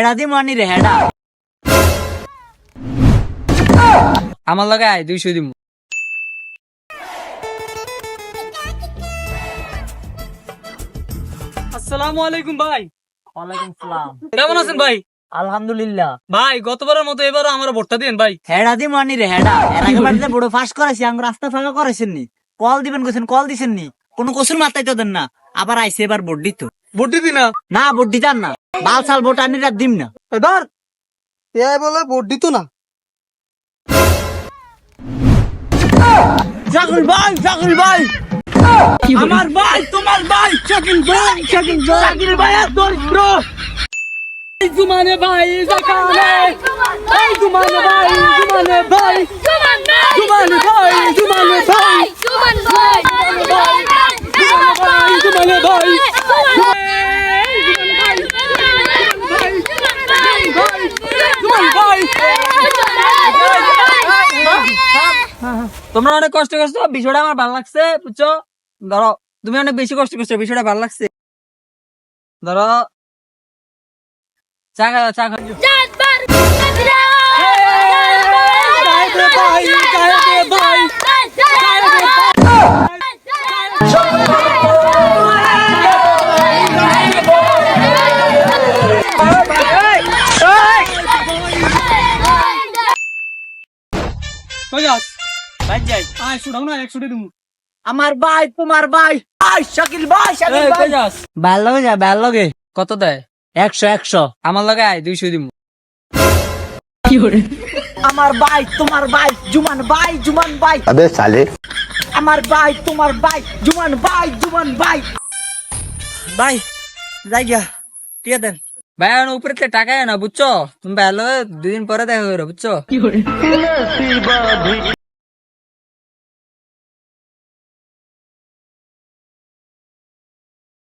হেডা দি মানি রে হেডা। আমার লগে আয় দুইশো দিম। আসসালামু আলাইকুম ভাই। ওয়ালাইকুম সালাম। কেমন আছেন ভাই? আলহামদুলিল্লাহ। ভাই গতবারের মতো এবারও আমার ভোটটা দিন ভাই। হেডা দি মানি রে হেডা। এর আগে বাড়িতে বড় ফাঁস করেছি রাস্তা ফাঁকা করেছেন নি কল দিবেন কোছেন কল দিছেন নি কোনো কসুর মাথায় তো দেন না। আবার আইসে এবার ভোট দিত। ভোট দিবি না? না ভোট দিতাম না। বাল সাল ভোট আনি রাত দিম না। ধর এ বলে ভোট দিত না। জাকুল ভাই জাকুল ভাই। আমার ভাই তোমার ভাই। শাকিল ভাই শাকিল ভাই। শাকিল ভাই আর দরিদ্র জুমানে ভাই জাকানে এই জুমানে ভাই। জুমানে ভাই জুমানে ভাই। জুমানে ভাই জুমানে ভাই। তোমরা অনেক কষ্ট করছ বিষয়টা আমার ভালো লাগছে বুঝছ ধরো তুমি অনেক বেশি কষ্ট করছ বিষয়টা ভালো লাগছে ধরো চা খা চা খা কই যাই। আয় না দিমু আমার ভাই তোমার ভাই। আয় শাকিল ভাই শাকিল ভাই। ভালো লগে যা ভালো লগে। কত দেয়? একশো একশো। আমার লগে আয় দুইশো দিমু। কি করে? আমার ভাই তোমার ভাই জুমান ভাই জুমান ভাই। আবে সালে। আমার ভাই তোমার ভাই জুমান ভাই জুমান ভাই। ভাই যাই গিয়া দেন। ভাই উপরে তে টাকা না বুঝছ? তুমি ভালো দুদিন পরে দেখা করো বুঝছ?